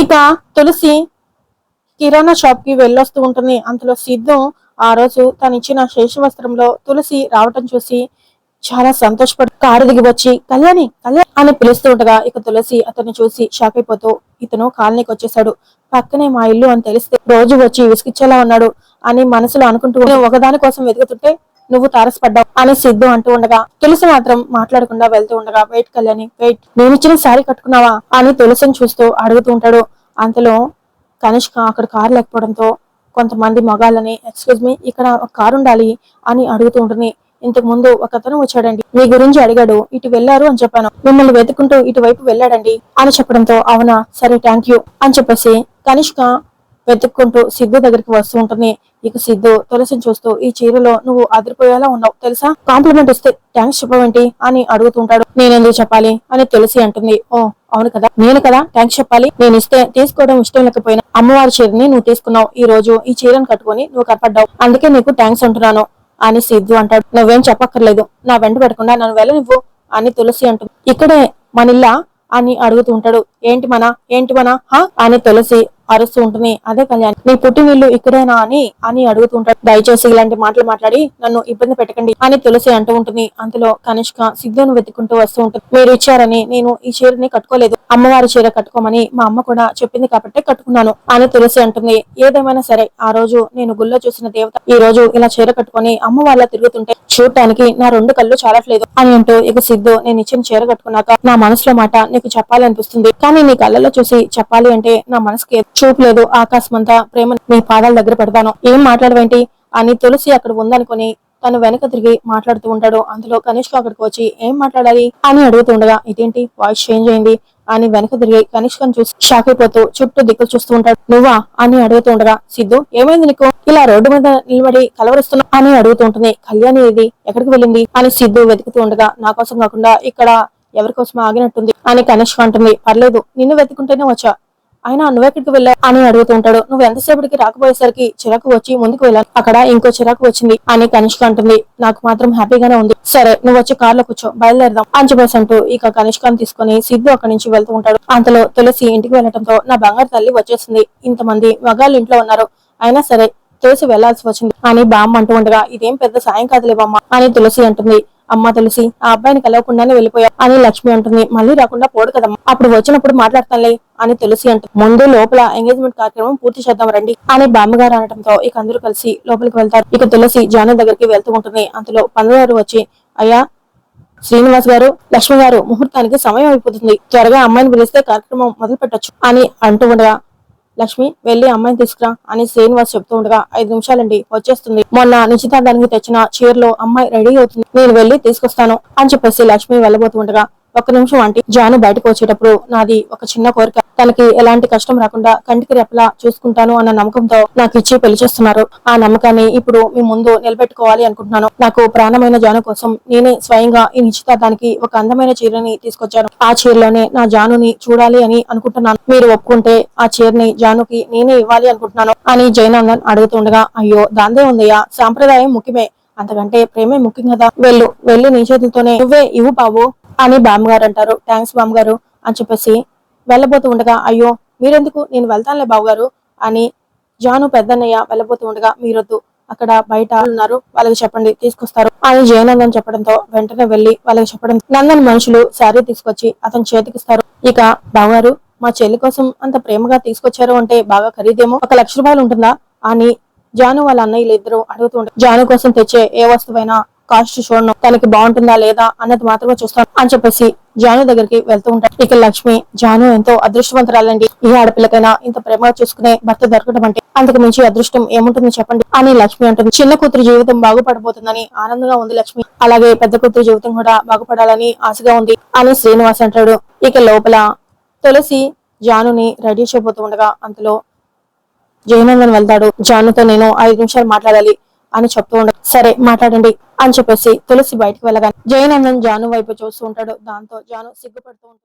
ఇక తులసి కిరాణా షాప్కి వెళ్ళొస్తూ ఉంటుంది. అంతలో సిద్ధం ఆ రోజు తను ఇచ్చిన శేష వస్త్రంలో తులసి రావటం చూసి చాలా సంతోషపడి కారు దిగి వచ్చి కళ్యాణి కళ్యాణి అని పిలుస్తూ ఉండగా ఇక తులసి అతన్ని చూసి షాక్ అయిపోతూ ఇతను కాలనీకి వచ్చేసాడు పక్కనే మా ఇల్లు అని తెలిస్తే రోజు వచ్చి విసిగిచ్చేలా ఉన్నాడు అని మనసులో అనుకుంటూ ఒకదాని కోసం వెతుకుతుంటే నువ్వు తారసపడ్డావు అని సిద్ధు అంటూ ఉండగా తులసి మాత్రం మాట్లాడకుండా వెళ్తూ ఉండగా వెయిట్ కళ్యాణి వెయిట్. నేను ఇచ్చిన శారీ కట్టుకున్నావా? అని తులసిని చూస్తూ అడుగుతూ ఉంటాడు. అంతలో కనిష్క అక్కడ కారు లేకపోవడంతో కొంతమంది మగాళ్ళని ఎక్స్క్యూజ్ మీ ఇక్కడ ఒక కారు ఉండాలి అని అడుగుతూ ఉంటుంది. ఇంతకు ముందు ఒక అతను వచ్చాడండి. మీ గురించి అడిగాడు. ఇటు వెళ్ళారు అని చెప్పాను. మిమ్మల్ని వెతుకుంటూ ఇటువైపు వెళ్ళాడండి అని చెప్పడంతో అవునా సరే థ్యాంక్ యూ అని చెప్పేసి కనిష్క వెతుక్కుంటూ సిద్ధు దగ్గరికి వస్తూ ఉంటుంది. ఇక సిద్ధు తులసిని చూస్తూ ఈ చీరలో నువ్వు అదిరిపోయేలా ఉన్నావు తెలుసా? కాంప్లిమెంట్ ఇస్తే థ్యాంక్స్ చెప్పవేంటి అని అడుగుతుంటాడు. నేనెందుకు చెప్పాలి? అని తులసి అంటుంది. ఓ అవును కదా నేను కదా థ్యాంక్స్ చెప్పాలి? నేను ఇస్తే తీసుకోవడం ఇష్టం లేకపోయినా అమ్మవారి చీరని నువ్వు తీసుకున్నావు. ఈ రోజు ఈ చీరను కట్టుకొని నువ్వు కనపడ్డావు. అందుకే నీకు థ్యాంక్స్ అంటున్నాను అని సిద్ధు అంటాడు. నువ్వేం చెప్పక్కర్లేదు నా వెంట పెట్టకుండా నన్ను వెళ్ళనివ్వు అని తులసి అంటుంది. ఇక్కడే మనిల్లా? అని అడుగుతుంటాడు ఏంటి మన? ఏంటి మన? హా? అని తులసి అరుస్తూ ఉంటుంది. అదే కళ్యాణ్ నీ పుట్టినిల్లు ఇక్కడేనా అని అని అడుగుతుంటాడు. దయచేసి ఇలాంటి మాటలు మాట్లాడి నన్ను ఇబ్బంది పెట్టకండి అని తులసి అంటూ ఉంటుంది. అంతలో కనిష్క సిద్ధును వెతుక్కుంటూ వస్తూ ఉంటుంది. మీరు ఇచ్చారని నేను ఈ చీరని కట్టుకోలేదు. అమ్మవారి చీర కట్టుకోమని మా అమ్మ కూడా చెప్పింది కాబట్టి కట్టుకున్నాను అని తులసి అంటుంది. ఏదేమైనా సరే ఆ రోజు నేను గుళ్ళో చూసిన దేవత ఈ రోజు ఇలా చీర కట్టుకొని అమ్మవారిలా తిరుగుతుంటే చూడటానికి నా రెండు కళ్ళు చాలట్లేదు అని అంటూ ఇక సిద్ధు నేను ఇచ్చిన చీర కట్టుకున్నాక నా మనసులో మాట నీకు చెప్పాలనిపిస్తుంది. కానీ నీ కళ్ళలో చూసి చెప్పాలి అంటే నా మనసుకి చూపు లేదు. ఆకాశం అంతా ప్రేమ నీ పాదాల దగ్గర పెడతాను. ఏం మాట్లాడవేంటి? అని తులసి అక్కడ ఉందనుకొని తను వెనక తిరిగి మాట్లాడుతూ ఉంటాడు. అందులో కనిష్క అక్కడికి వచ్చి ఏం మాట్లాడాలి? అని అడుగుతూ ఉండగా ఇదేంటి? వాయిస్ చేంజ్ అయింది. అని వెనక తిరిగి కనిష్కను చూసి షాక్ అయిపోతూ చుట్టూ దిక్కులు చూస్తూ ఉంటాడు. నువ్వా? అని అడుగుతూ ఉండగా సిద్ధు ఏమైంది నీకు? ఇలా రోడ్డు మీద నిలబడి కలవరిస్తున్నా అని అడుగుతూ ఉంటుంది. కళ్యాణి ఇది ఎక్కడికి వెళ్ళింది? అని సిద్ధు వెతుకుతూ ఉండగా నా కోసం కాకుండా ఇక్కడ ఎవరి కోసం ఆగినట్టుంది. అని కనిష్క అంటుంది. పర్లేదు నిన్ను వెతుకుంటేనే వచ్చా. అయినా నువ్వెక్కడికి వెళ్ళావు అని అడుగుతూ ఉంటాడు. నువ్వు ఎంతసేపటికి రాకపోయేసరికి చిరాకు వచ్చి ముందుకు వెళ్ళాను అక్కడ ఇంకో చిరాకు వచ్చింది అని కనిష్క అంటుంది. నాకు మాత్రం హ్యాపీగానే ఉంది. సరే నువ్వు వచ్చి కార్లో కూర్చో బయలుదేరదాం అని చెప్పేసి అంటూ ఇక కనిష్కాన్ని తీసుకుని సిద్ధు అక్కడి నుంచి వెళ్తూ ఉంటాడు. అంతలో తులసి ఇంటికి వెళ్ళటంతో నా బంగారు తల్లి వచ్చేసింది. ఇంతమంది మగాళ్ళు ఇంట్లో ఉన్నారు. అయినా సరే తులసి వెళ్ళాల్సి వచ్చింది అని బామ్మ అంటూ ఉండగా ఇదేం పెద్ద సాయం కాదులేవమ్మ అని తులసి అంటుంది. అమ్మ తులసి ఆ అబ్బాయిని కలవకుండానే వెళ్ళిపోయా అని లక్ష్మి అంటుంది. మళ్ళీ రాకుండా పోడు కదమ్మా. అప్పుడు వచ్చినప్పుడు మాట్లాడతానులే అని తులసి అంటుంది. ముందు లోపల ఎంగేజ్మెంట్ కార్యక్రమం పూర్తి చేద్దాం రండి అని బామ్మగారు అనడంతో ఇక అందరూ కలిసి లోపలికి వెళ్తారు. ఇక తులసి జాను దగ్గరికి వెళ్తూ ఉంటుంది. అంతలో పందుగారు వచ్చి అయ్యా శ్రీనివాస్ గారు లక్ష్మి గారు ముహూర్తానికి సమయం అయిపోతుంది. త్వరగా అమ్మాయిని పిలిస్తే కార్యక్రమం మొదలు పెట్టొచ్చు అని అంటూ ఉండగా లక్ష్మి వెళ్ళి అమ్మాయిని తీసుకురా అని శ్రీనివాస్ చెప్తూ ఉండగా ఐదు నిమిషాలండి వచ్చేస్తుంది. మొన్న నిశ్చితార్థానికి తెచ్చిన చీరలో అమ్మాయి రెడీ అవుతుంది. నేను వెళ్ళి తీసుకొస్తాను అని చెప్పేసి లక్ష్మి వెళ్ళబోతుండగా ఒక ఒక్క నిమిషం అంటే జాను బయటకు వచ్చేటప్పుడు నాది ఒక చిన్న కోరిక. తనకి ఎలాంటి కష్టం రాకుండా కంటికి రెప్పలా చూసుకుంటాను అన్న నమ్మకంతో నాకు ఇచ్చి పెళ్ళి చేస్తున్నారు. ఆ నమ్మకాన్ని ఇప్పుడు మీ ముందు నిలబెట్టుకోవాలి అనుకుంటున్నాను. నాకు ప్రాణమైన జాను కోసం నేనే స్వయంగా ఈ నిశ్చితార్థానికి ఒక అందమైన చీరని తీసుకొచ్చాను. ఆ చీరలోనే నా జానుని చూడాలి అని అనుకుంటున్నాను. మీరు ఒప్పుకుంటే ఆ చీరని జానుకి నేనే ఇవ్వాలి అనుకుంటున్నాను అని జయనందన్ అడుగుతుండగా అయ్యో దాందే ఉందయ్యా. సాంప్రదాయం ముఖ్యమే. అంతకంటే ప్రేమే ముఖ్యం కదా. వెళ్ళు. వెళ్ళి నీ చేతులతోనే నువ్వే ఇవ్వు బాబు. అని బామ్మగారు అంటారు. థ్యాంక్స్ బామ్మగారు అని చెప్పేసి వెళ్ళబోతూ ఉండగా అయ్యో మీరెందుకు? నేను వెళ్తానులే బావగారు అని జాను పెద్దన్నయ్య వెళ్ళబోతూ ఉండగా మీరొద్దు. అక్కడ బయట ఉన్నారు. వాళ్ళకి చెప్పండి. తీసుకొస్తారు అని జయనందన్ చెప్పడంతో వెంటనే వెళ్ళి వాళ్ళకి చెప్పడం. నందన్ మనుషులు శారీ తీసుకొచ్చి అతని చేతికిస్తారు ఇక బావగారు మా చెల్లి కోసం అంత ప్రేమగా తీసుకొచ్చారు అంటే బాగా ఖరీదేమో? ఒక లక్ష రూపాయలు ఉంటుందా? అని జాను వాళ్ళ అన్నయ్యలు ఇద్దరు అడుగుతూ ఉంటారు జాను కోసం తెచ్చే ఏ వస్తువైనా కాస్ట్ చూడను. తనకి బాగుంటుందా లేదా అన్నది మాత్రమే చూస్తాను అని చెప్పేసి జాను దగ్గరికి వెళ్తూ ఉంటాడు. ఇక లక్ష్మి జాను ఎంతో అదృష్టవంతురాలండి. ఏ ఆడపిల్లకైనా ఇంత ప్రేమగా చూసుకునే భర్త దొరకడం అంటే అంతకు మించి అదృష్టం ఏముంటుంది చెప్పండి అని లక్ష్మి అంటుంది. చిన్న కూతురు జీవితం బాగుపడబోతుందని ఆనందంగా ఉంది లక్ష్మి. అలాగే పెద్ద కూతురు జీవితం కూడా బాగుపడాలని ఆశగా ఉంది అని శ్రీనివాస్ అంటాడు. ఇక లోపల తులసి జానుని రెడీ చేయబోతూ ఉండగా అంతలో జయనందన్ వెళ్తాడు. జానుతో నేను ఐదు నిమిషాలు మాట్లాడాలి. అని చెప్తూ ఉండదు సరే మాట్లాడండి అని చెప్పేసి తులసి బయటకు వెళ్ళగానే జయనందన్ జాను వైపు చూస్తూ ఉంటాడు. దాంతో జాను సిగ్గుపడుతూ ఉంటాడు